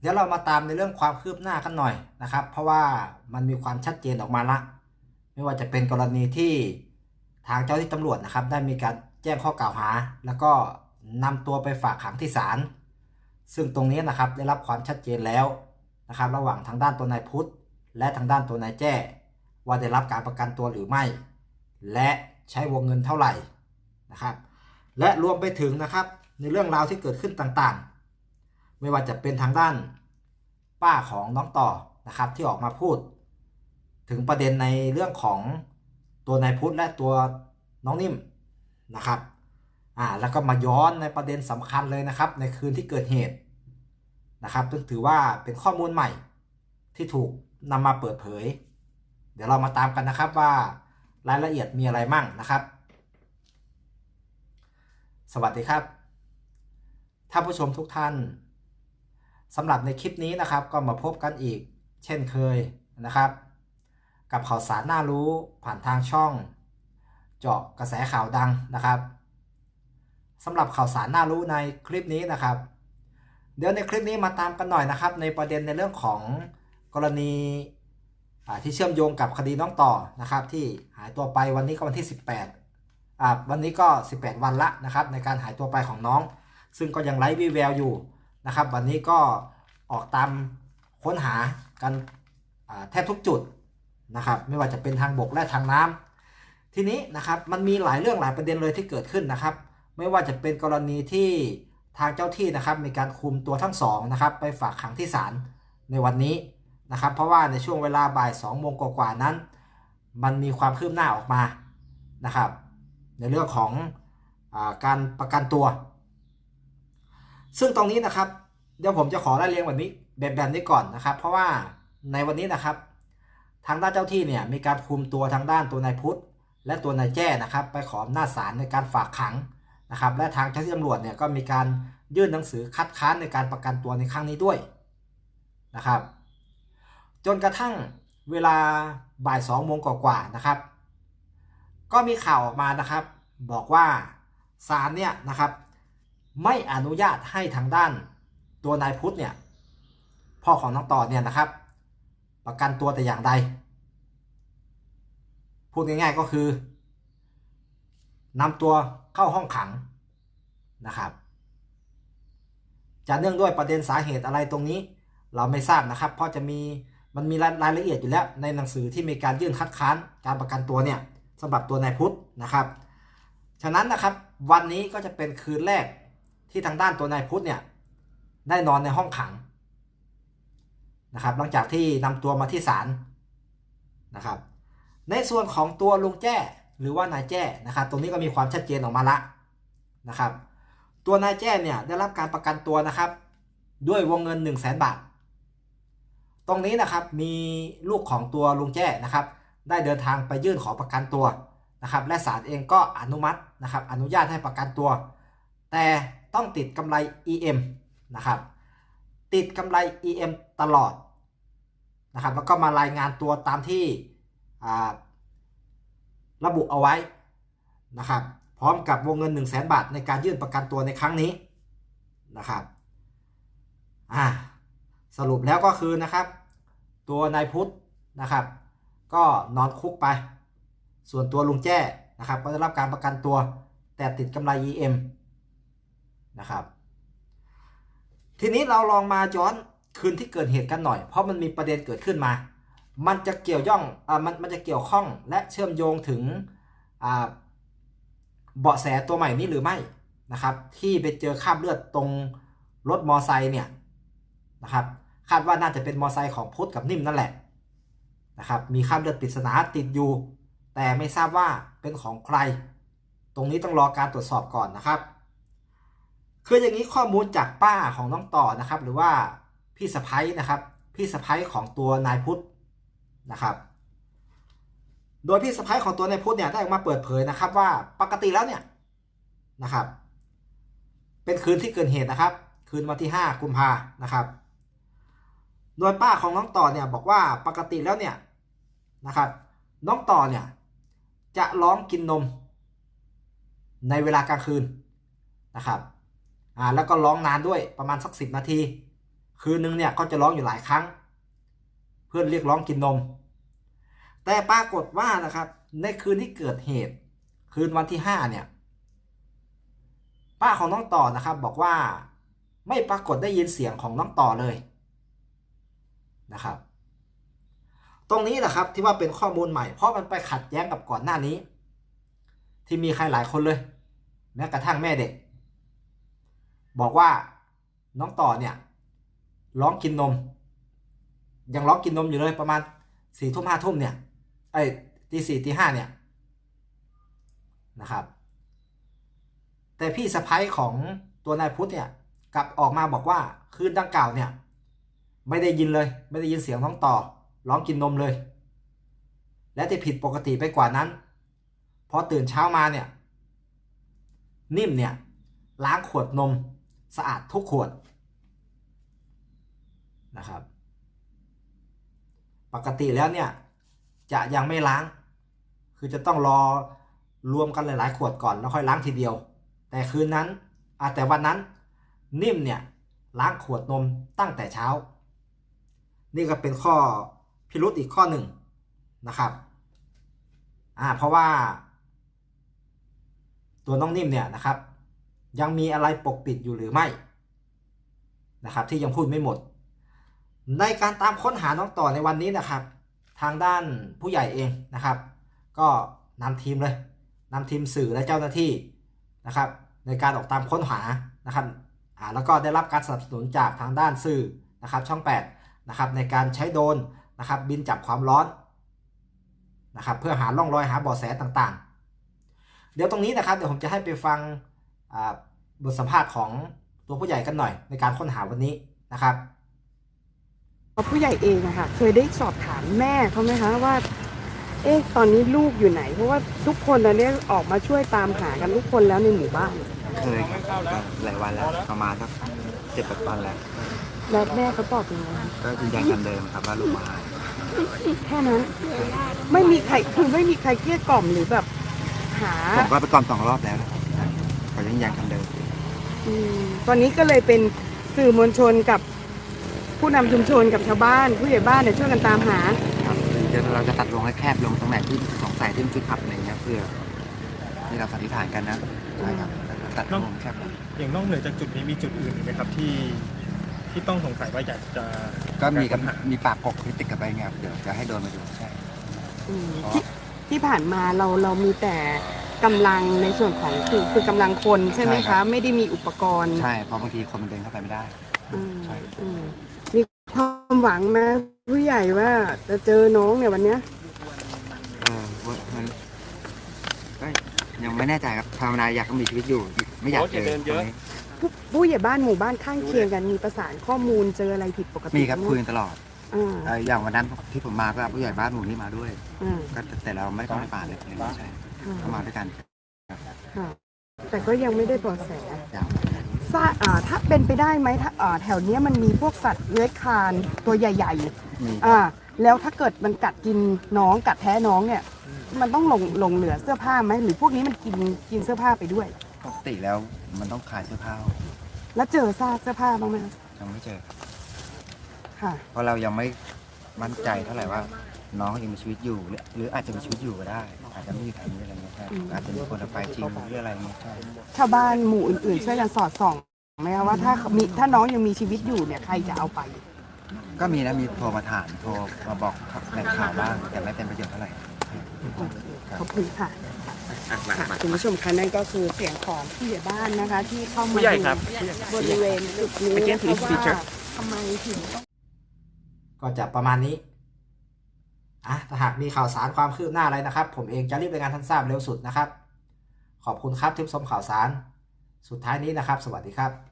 เดี๋ยวเรามาตามในเรื่องความคืบหน้ากันหน่อยนะครับ เพราะว่ามันมีความชัดเจนออกมาละ ไม่ว่าจะเป็นกรณีที่ทางเจ้าที่ตำรวจนะครับ ได้มีการแจ้งข้อกล่าวหา แล้วก็นำตัวไปฝากขังที่ศาลซึ่งตรงนี้นะครับได้รับความชัดเจนแล้วนะครับ ระหว่างทางด้านตัวนายพุทธ และทางด้านตัวนายแจ้ว่าได้รับการประกันตัวหรือไม่ และใช้วงเงินเท่าไหร่นะครับ และรวมไปถึงนะครับในเรื่องราวที่เกิดขึ้นต่างๆ ไม่ว่าจะเป็นทางด้านป้าของน้องต่อนะครับที่ออกมาพูด ถึงประเด็นในเรื่องของตัวนายพุทธและตัวน้องนิ่มนะครับอ่าแล้วก็มาย้อนในประเด็นสำคัญเลยนะครับ ในคืนที่เกิดเหตุนะครับซึ่งถือว่าเป็นข้อมูลใหม่ที่ถูกนำมาเปิดเผย เดี๋ยวเรามาตามกันนะครับว่ารายละเอียดมีอะไรมั่งนะครับ สวัสดีครับท่านผู้ชมทุกท่าน สำหรับในคลิปนี้นะครับก็มาพบกันอีก เช่นเคยนะครับ กับข่าวสารน่ารู้ผ่านทางช่อง เจาะกระแสข่าวดังนะครับสำหรับข่าวสารน่ารู้ในคลิปนี้นะครับ เดี๋ยวในคลิปนี้มาตามกันหน่อยนะครับ ในประเด็นในเรื่องของกรณีที่เชื่อมโยงกับคดีน้องต่อนะครับ ที่หายตัวไปวันนี้ก็วันที่ 18อ่าวันนี้ก็ 18 วันละนะครับ ในการหายตัวไปของน้อง ซึ่งก็ยังไร้วี่แววอยู่ นะครับ วันนี้ก็ออกตามค้นหากันแทบทุกจุดนะครับ ไม่ว่าจะเป็นทางบกและทางน้ำทีนี้นะครับมันมีหลายเรื่องหลายประเด็นเลยที่เกิดขึ้นนะครับ ไม่ว่าจะเป็นกรณีที่ทางเจ้าที่นะครับมีการคุมตัวทั้งสองนะครับ ไปฝากขังที่ศาลในวันนี้นะครับ เพราะว่าในช่วงเวลาบ่าย2โมงกว่าๆนั้น มันมีความคืบหน้าออกมานะครับ ในเรื่องของอการประกันตัว ซึ่งตรงนี้นะครับ เดี๋ยวผมจะขอไล่เรียงแบบนี้แบบแบบนี้ก่อนนะครับ เพราะว่าในวันนี้นะครับ ทางด้านเจ้าที่เนี่ยมีการคุมตัวทางด้านตัวนายพุทธ และตัวนายแจ้นะครับ ไปขออำนาจศาลในการฝากขังนะครับ และทางเจ้าที่ตำรวจเนี่ยก็มีการยื่นหนังสือคัดค้านในการประกันตัวในครั้งนี้ด้วยนะครับ จนกระทั่งเวลาบ่ายสองโมงกว่าๆนะครับ ก็มีข่าวออกมานะครับ บอกว่าศาลเนี่ยนะครับ ไม่อนุญาตให้ทางด้าน ตัวนายพุทธเนี่ย พ่อของน้องต่อเนี่ยนะครับ ประกันตัวแต่อย่างใด พูดง่ายๆก็คือนำตัวเข้าห้องขังนะครับ จะเนื่องด้วยประเด็นสาเหตุอะไรตรงนี้ เราไม่ทราบนะครับ เพราะจะมีมันมีรายละเอียดอยู่แล้วในหนังสือที่มีการยื่นคัดค้านการประกันตัวเนี่ยสำหรับตัวนายพุทธนะครับ ฉะนั้นนะครับวันนี้ก็จะเป็นคืนแรกที่ทางด้านตัวนายพุทธเนี่ย ได้นอนในห้องขังนะครับ หลังจากที่นำตัวมาที่ศาลนะครับ ในส่วนของตัวลุงแจ้หรือว่านายแจ้นะครับ ตรงนี้ก็มีความชัดเจนออกมาละนะครับ ตัวนายแจ้เนี่ยได้รับการประกันตัวนะครับ ด้วยวงเงิน 1 0 0 0 0แบาท ตรงนี้นะครับมีลูกของตัวลุงแจ้นะครับ ได้เดินทางไปยื่นขอประกันตัวนะครับ และศาลเองก็อนุมัตินะครับ อนุญาตให้ประกันตัว แต่ต้องติดกำไร EM นะครับ ติดกำไร EM ตลอดนะครับ แล้วก็มารายงานตัวตามที่ระบุเอาไว้นะครับ พร้อมกับวงเงิน 1 0 0 0 0แบาทในการยื่นประกันตัวในครั้งนี้นะครับอ่าสรุปแล้วก็คือนะครับ ตัวนายพุทธนะครับ ก็นอนคุกไป ส่วนตัวลุงแจ้นะครับ ก็ได้รับการประกันตัวแต่ติดกำไร EM นะครับ ทีนี้เราลองมาย้อนคืนที่เกิดเหตุกันหน่อย เพราะมันมีประเด็นเกิดขึ้นมา มันจะเกี่ยวย่องอ่ามันมันจะเกี่ยวข้องและเชื่อมโยงถึงอ่าเบาะแสตัวใหม่นี้หรือไม่นะครับ ที่ไปเจอคราบเลือดตรงรถมอไซค์เนี่ยนะครับ คาดว่าน่าจะเป็นมอไซค์ของพุทธกับนิ่มนั่นแหละนะครับมีคราบเลือดปริศนาติดอยู่ แต่ไม่ทราบว่าเป็นของใคร ตรงนี้ต้องรอการตรวจสอบก่อนนะครับ คืออย่างนี้ข้อมูลจากป้าของน้องต่อนะครับ หรือว่าพี่สะพ้ยนะครับ พี่สะพ้ยของตัวนายพุทธนะครับ โดยพี่สะพ้ยของตัวนายพุทธเนี่ยได้ออกมาเปิดเผยนะครับ ว่าปกติแล้วเนี่ยนะครับ เป็นคืนที่เกิดเหตุนะครับ คืนวันที่ 5 กุมภานะครับ โดยป้าของน้องต่อเนี่ยบอกว่าปกติแล้วเนี่ยนะครับ น้องต่อเนี่ยจะร้องกินนมในเวลากลางคืนนะครับ อ่าแล้วก็ร้องนานด้วยประมาณสักสินาที คืนนึงเนี่ยก็จะร้องอยู่หลายครั้ง เพื่อนเรียกร้องกินนม แต่ปรากฏว่านะครับ ในคืนที่เกิดเหตุ คืนวันที่ห้าเนี่ย ป้าของน้องต่อนะครับ บอกว่าไม่ปรากฏได้ยินเสียงของน้องต่อเลยนะครับ ตรงนี้แหละครับที่ว่าเป็นข้อมูลใหม่เพราะมันไปขัดแย้งกับก่อนหน้านี้ ที่มีใครหลายคนเลย แม้กระทั่งแม่เด็ก บอกว่าน้องต่อเนี่ยร้องกินนม ยังร้องกินนมอยู่เลยประมาณสี่ทุ่มห้าทุ่มเนี่ยไอ้ตีสี่ตีห้าเนี่ยนะครับ แต่พี่สะพ้ายของตัวนายพุทธเนี่ยกลับออกมาบอกว่าคืนดังกล่าวเนี่ยไม่ได้ยินเลย ไม่ได้ยินเสียงน้องต่อ ร้องกินนมเลย และที่ผิดปกติไปกว่านั้นพอตื่นเช้ามาเนี่ย นิ่มเนี่ยล้างขวดนม สะอาดทุกขวดนะครับ ปกติแล้วเนี่ยจะยังไม่ล้าง คือจะต้องรอรวมกันหลาย ๆ ขวดก่อนแล้วค่อยล้างทีเดียว แต่คืนนั้นอาแต่วันนั้นนิ่มเนี่ยล้างขวดนมตั้งแต่เช้า นี่ก็เป็นข้อพิรุธอีกข้อหนึ่งนะครับอ่าเพราะว่า ตัวน้องนิ่มเนี่ยนะครับ ยังมีอะไรปกปิดอยู่หรือไม่นะครับที่ยังพูดไม่หมด ในการตามค้นหาน้องต่อในวันนี้นะครับ ทางด้านผู้ใหญ่เองนะครับ ก็นำทีมเลยนำทีมสื่อและเจ้าหน้าที่นะครับ ในการออกตามค้นหานะครับอ่าแล้วก็ได้รับการสนับสนุนจากทางด้านสื่อนะครับ ช่อง8นะครับในการใช้โดรนนะครับบินจับความร้อนนะครับเพื่อหาร่องรอยหาเบาะแสต่างๆ เดี๋ยวตรงนี้นะครับเดี๋ยวผมจะให้ไปฟังอ่า บทสัมภาษณ์ของตัวผู้ใหญ่กันหน่อยในการค้นหาวันนี้นะครับผู้ใหญ่เองอะค่ะเคยได้สอบถามแม่เขาไหมคะว่า เอ๊ะตอนนี้ลูกอยู่ไหน เพราะว่าทุกคนตอนนี้ออกมาช่วยตามหากันทุกคนแล้วในหมู่บ้านเคยครับก็หลายวันแล้วประมาณสักเจ็ดแปดวันแล้วแล้วแม่เขาตอบยังไงก็ยืนยันคำเดิมครับว่าลูกมาแค่นั้นไม่มีใครคือไม่มีใครเกลี้ยกล่อมหรือแบบ หาผมก็ไปกล่อมสองรอบแล้วนะครับเขายังยันคำเดิมอืม ตอนนี้ก็เลยเป็นสื่อมวลชนกับผู้นำชุมชนกับชาวบ้าน ผู้ใหญ่บ้านเนี่ยช่วยกันตามหาครับเดี๋ยวเราจะตัดลงให้แคบลงตรงไหนที่สงสัยที่มันจุดอับอะไรเงี้ยเพื่อที่เราสันนิษฐานกันนะใช่ครับตัดลงแคบลงอย่างนอกเหนือจากจุดนี้มีจุดอื่นอีกไหมครับที่ที่ต้องสงสัยว่าอยากจะก็มีกับารค้นหามีปากกกที่ติดกับใบเงี้ยเดี๋ยวจะให้โดนมาดูใช่อืมเพราะที่ที่ผ่านมาเราเรามีแต่ กำลังในส่วนของคือคือกำลังคนใช่ไหมคะไม่ได้มีอุปกรณ์ใช่เพราะบางทีคนมันเดินเข้าไปไม่ได้ อืมใช่ อืมมีความหวังไหมผู้ใหญ่ว่าจะเจอน้องเนี่ยวันเนี้ย เออว่ามันก็ยังไม่แน่ใจครับภาวนาอยากให้มีชีวิตอยู่ ไม่อยากเจอตรงนี้ผู้ผู้ใหญ่บ้านหมู่บ้านข้างเคียงกันมีประสานข้อมูลเจออะไรผิดปกติมีครับไหคุยกันตลอด อ่า เอ่ออย่างวันนั้นที่ผมมาก็ผู้ใหญ่บ้านหมู่นี้มาด้วย อ่า ก็แต่เราไม่ได้เข้าในป่าเลยไม่ใช่อ่า เข้ามาด้วยกันค่ะ แต่ก็ยังไม่ได้เบาะแสอย่างทราบอ่าถ้าเป็นไปได้ไหมถ้าอ่าแถวเนี้ยมันมีพวกสัตว์เลื้อยคลานตัวใหญ่ มีๆ อ่า แล้วถ้าเกิดมันกัดกินน้องกัดแท้น้องเนี่ย มันต้องหลงหลงเหลือเสื้อผ้าไหมหรือพวกนี้มันกินกินเสื้อผ้าไปด้วย ปกติแล้วมันต้องขายเสื้อผ้าแล้วเจอซากเสื้อผ้าบ้างไหมคะยังไม่เจอครับ ค่ะ เพราะเรายังไม่มั่นใจเท่าไหร่ว่า น้องยังมีชีวิตอยู่ หรือหรืออาจจะมีชีวิตอยู่ก็ได้ อาจจะไม่มีใครรู้อะไรเงี้ยใช่อืมอาจจะมีคนเอาไปจริงหรืออะไรเงี้ยใช่ชาวบ้านหมู่อื่นๆ ช่วยกันสอดส่องไหมคะว่าถ้ามีถ้าน้องยังมีชีวิตอยู่เนี่ยใครจะเอาไป ก็มีนะมีโทรมาถามโทรมาบอกในข่าวบ้างแต่ไม่เป็นประโยชน์เท่าไหร่ ขอบคุณค่ะค่ะคุณผู้ชมคะนั่นก็คือเสียงของผู้ใหญ่บ้านนะคะ ที่เข้ามาผู้ใหญ่ครับ บริเวณจุดนี้ Again, นะคะ please ว่า feature ทำไมถึงต้อง ก็จะประมาณนี้อะถ้าหากมีข่าวสารความคืบหน้าอะไรนะครับ ผมเองจะรีบรายงานท่านทราบเร็วสุดนะครับ ขอบคุณครับที่ชมข่าวสาร สุดท้ายนี้นะครับ สวัสดีครับ